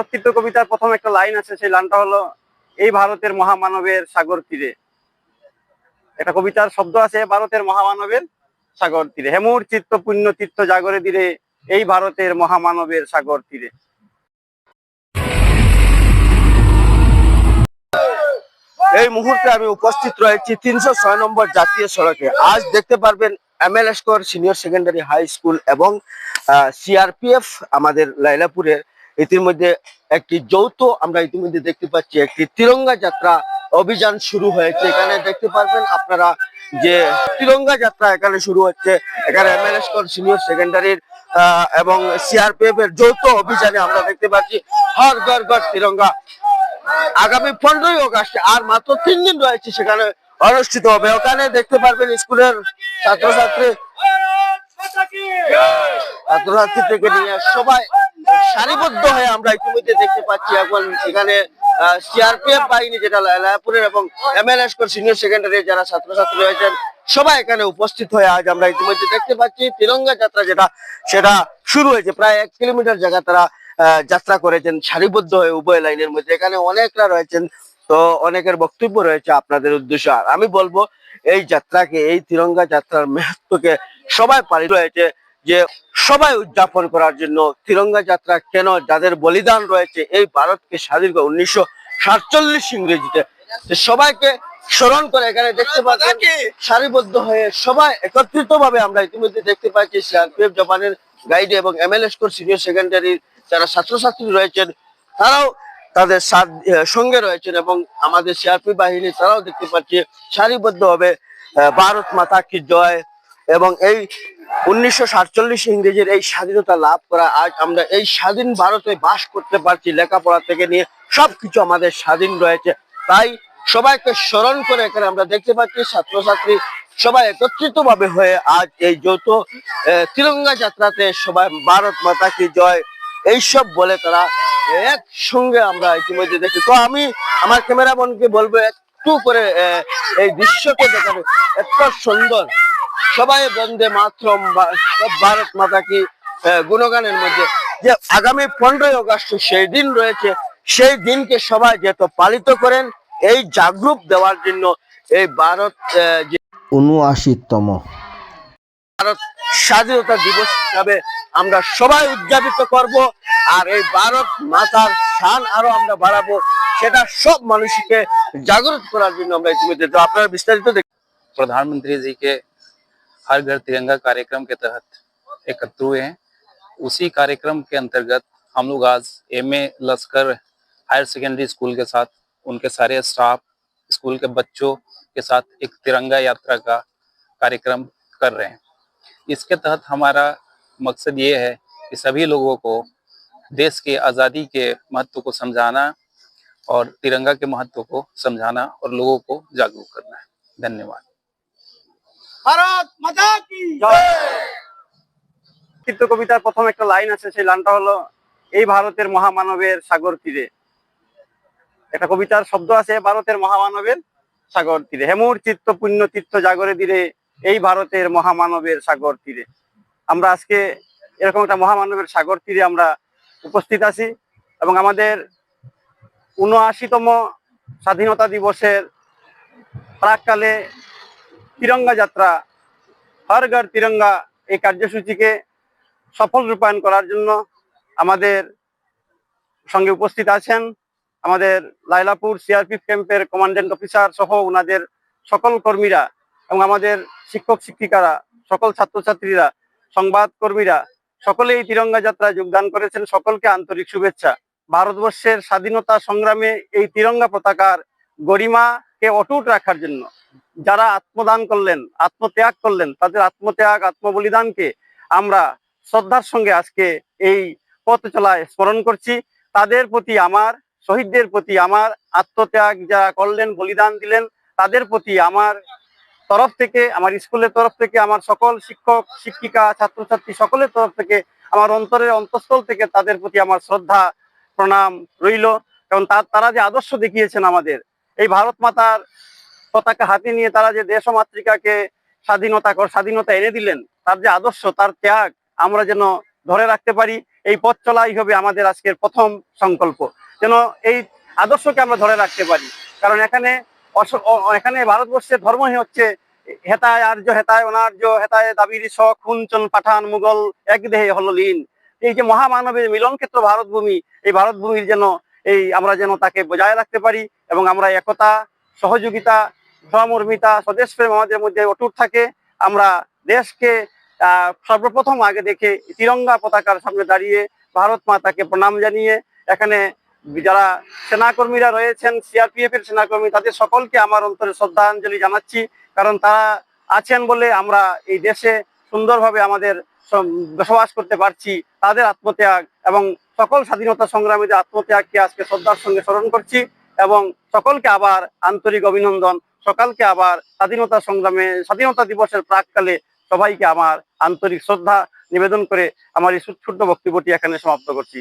ভারত তীর্থ কবিতার প্রথম একটা লাইন আছে, সেই লাইনটা হলো, এই ভারতের মহামানবের সাগর তীরে। একটা কবিতার শব্দ আছে ভারতের মহামানবের সাগর তীরে। হেমুর চিত্ত পুণ্য তীর্থ জাগরে দিরে এই ভারতের মহামানবের সাগর তীরে। এই মুহূর্তে আমি উপস্থিত রয়েছি তিনশো ছয় নম্বর জাতীয় সড়কে। আজ দেখতে পারবেন M L score senior secondary high school এবং সিআরপিএফ আমাদের লাইলাপুরের ইতিমধ্যে একটি যৌথ আমরা ইতিমধ্যে দেখতে পাচ্ছি, একটি তিরঙ্গা যাত্রা অভিযান শুরু হয়েছে। এখানে দেখতে পারবেন আপনারা যে তিরঙ্গা যাত্রা এখানে শুরু হচ্ছে। এখানে এম এল সিনিয়র সেকেন্ডারির এবং সিআরপিএফ এর যৌথ অভিযানে আমরা দেখতে পাচ্ছি হর ঘর ঘর তিরঙ্গা। আগামী পনেরোই অগস্ট, আর মাত্র তিন দিন রয়েছে সেখানে অনুষ্ঠিত হবে। ওখানে দেখতে পারবেন স্কুলের ছাত্রছাত্রী ছাত্রছাত্রী থেকে নিয়ে সবাই সারিবদ্ধ হয়ে আমরা ইতিমধ্যে দেখতে পাচ্ছি এখন এখানে সিআরপিএফ বাহিনী যেটা লায়াপুরের এবং এমএলএস সিনিয়র সেকেন্ডারি যারা ছাত্রছাত্রী রয়েছেন, সবাই এখানে উপস্থিত হয়ে আজ আমরা ইতিমধ্যে দেখতে পাচ্ছি তিরঙ্গা যাত্রা যেটা, সেটা শুরু হয়েছে। প্রায় এক কিলোমিটার জায়গা তারা যাত্রা করেছেন সারিবদ্ধ হয়ে উভয় লাইনের মধ্যে। এখানে অনেকরা রয়েছেন, তো অনেকের বক্তব্য রয়েছে আপনাদের উদ্দেশ্যে। আর আমি বলব, এই যাত্রাকে, এই তিরঙ্গা যাত্রার মেহত্বকে সবাই পালিত হয়েছে। যে সবাই উদযাপন করার জন্য তিরঙ্গা যাত্রা কেন যাদের বলিদান রয়েছে এই ভারতকে স্বাধীন করে উনিশশো সাতচল্লিশ ইংরেজিতে। সবাইকে স্মরণ করে এখানে দেখতে পাচ্ছেন সারিবদ্ধ হয়ে সবাই একত্রিত ভাবে আমরা ইতিমধ্যে দেখতে পাচ্ছি সিআরপিএফ জাপানের গাইড এবং এমএলএ স্কোর সিনিয়র সেকেন্ডারির যারা ছাত্রছাত্রী রয়েছেন তারাও তাদের সঙ্গে রয়েছেন এবং আমাদের সিআরপি বাহিনী তারাও দেখতে পাচ্ছি সারিবদ্ধ হবে ভারত মাতা কি জয় এবং এই উনিশশো সাতচল্লিশ ইংরেজির এই স্বাধীনতা লাভ করা আজ আমরা এই স্বাধীন ভারতে বাস করতে পারছি, লেখাপড়া থেকে নিয়ে সবকিছু আমাদের স্বাধীন রয়েছে। তাই সবাইকে স্মরণ করে এখানে আমরা দেখতে পাচ্ছি, ছাত্রছাত্রী সবাই একত্রিত ভাবে হয়ে আজ এই যৌথ তিরঙ্গা যাত্রাতে সবাই ভারত মাতা কি জয়, এইসব বলে তারা একসঙ্গে আমরা ইতিমধ্যে দেখি তো আমি আমার ক্যামেরা বোনকে বলব, একটু করে এই দৃশ্যকে দেখাবে, এত সুন্দর। সবাই বন্দে মাতরম ভারত মাতা কি গুণগানের মধ্যে। যে আগামী পনেরোই অগস্ট সেই দিন রয়েছে সেই দিনকে সবাই যেত পালিত করেন এই জাগরূপ দেওয়ার জন্য এই ভারত যে উনআশিতম। ভারত স্বাধীনতা দিবস হিসাবে আমরা সবাই উদযাপিত করব আর এই ভারত মাতার স্থান আরও আমরা বাড়াবো সেটা সব মানুষকে জাগ্রত করার জন্য আমরা ইতিমধ্যে আপনারা বিস্তারিত দেখ প্রধানমন্ত্রীজিকে हर घर तिरंगा कार्यक्रम के तहत एकत्र हुए हैं। उसी कार्यक्रम के अंतर्गत हम लोग आज M A Lashkar higher secondary school के साथ, उनके सारे स्टाफ, स्कूल के बच्चों के साथ एक तिरंगा यात्रा का कार्यक्रम कर रहे हैं। इसके तहत हमारा मकसद ये है कि सभी लोगों को देश के आज़ादी के महत्व को समझाना और तिरंगा के महत्व को समझाना और लोगों को जागरूक करना है। धन्यवाद। কবিতার প্রথম একটা লাইন আছে সেই লাইনটা হলো এই ভারতের মহামানবের সাগর তীরে। একটা কবিতার শব্দ আছে ভারতের মহামানবের সাগর তীরে। হেমুর চিত্ত পুণ্য তীর্থ জাগরে দিরে এই ভারতের মহামানবের সাগর তীরে। আমরা আজকে এরকম একটা মহামানবের সাগর তীরে আমরা উপস্থিত আছি এবং আমাদের উনআশিতম স্বাধীনতা দিবসের প্রাককালে তিরঙ্গা যাত্রা, হর ঘর তিরঙ্গা এই কার্যসূচিকে সফল রূপায়ণ করার জন্য আমাদের সঙ্গে উপস্থিত আছেন আমাদের লাইলাপুর সিআরপিএফ ক্যাম্পের কমান্ডেন্ট অফিসার সহ ওনাদের সকল কর্মীরা এবং আমাদের শিক্ষক শিক্ষিকারা, সকল ছাত্রছাত্রীরা, সংবাদ কর্মীরা সকলে এই তিরঙ্গা যাত্রায় যোগদান করেছেন। সকলকে আন্তরিক শুভেচ্ছা। ভারতবর্ষের স্বাধীনতা সংগ্রামে এই তিরঙ্গা পতাকার গরিমাকে অটুট রাখার জন্য যারা আত্মদান করলেন, আত্মত্যাগ করলেন, তাদের আত্মত্যাগ, আত্মবলিদানকে আমরা শ্রদ্ধার সঙ্গে আজকে এই পথ চলায় স্মরণ করছি। তাদের প্রতি আমার, শহীদদের প্রতি আমার আত্মত্যাগ যারা করলেন, বলিদান দিলেন, তাদের প্রতি আমার তরফ থেকে, আমার স্কুলের তরফ থেকে, আমার সকল শিক্ষক, শিক্ষিকা, ছাত্রছাত্রী সকলের তরফ থেকে, আমার অন্তরের অন্তঃস্থল থেকে তাদের প্রতি আমার শ্রদ্ধা, প্রণাম রইল। কারণ তারা যে আদর্শ দেখিয়েছেন আমাদের, এই ভারত মাতার পতাকা হাতে নিয়ে তারা যে দেশ ও মাতৃকাকে স্বাধীনতা স্বাধীনতা এনে দিলেন, তার যে আদর্শ, তার ত্যাগ আমরা যেন ধরে রাখতে পারি, এই পথ চলাই হবে আমাদের আজকের প্রথম সংকল্প। যেন এই আদর্শকে আমরা ধরে রাখতে পারি। কারণ এখানে এখানে ভারতবর্ষের ধর্মই হচ্ছে হেতায় আর্য, হেতায় অনার্য, হেতায় দাবির স খুঞ্চন পাঠান, মুঘল, এক দেহে হল লীন। এই যে মহামানবের মিলন ক্ষেত্র ভারতভূমি, এই ভারতভূমির যেন এই আমরা যেন তাকে বজায় রাখতে পারি এবং আমরা একতা, সহযোগিতা সহমর্মিতা স্বদেশ প্রেম আমাদের মধ্যে অটুট থাকে। আমরা দেশকে সর্বপ্রথম আগে দেখে তিরঙ্গা পতাকার সামনে দাঁড়িয়ে ভারত মাতাকে প্রণাম জানিয়ে, এখানে যারা সেনাকর্মীরা রয়েছেন সিআরপিএফ এর সেনাকর্মী, তাদের সকলকে আমার অন্তরে শ্রদ্ধাঞ্জলি জানাচ্ছি। কারণ তারা আছেন বলে আমরা এই দেশে সুন্দরভাবে আমাদের বসবাস করতে পারছি। তাদের আত্মত্যাগ এবং সকল স্বাধীনতা সংগ্রামীদের আত্মত্যাগকে আজকে শ্রদ্ধার সঙ্গে স্মরণ করছি। এবং সকলকে আবার আন্তরিক অভিনন্দন, সকালকে আবার স্বাধীনতা সংগ্রামে, স্বাধীনতা দিবসের প্রাককালে সবাইকে আমার আন্তরিক শ্রদ্ধা নিবেদন করে আমার এই ছোট্ট বক্তব্যটি এখানে সমাপ্ত করছি।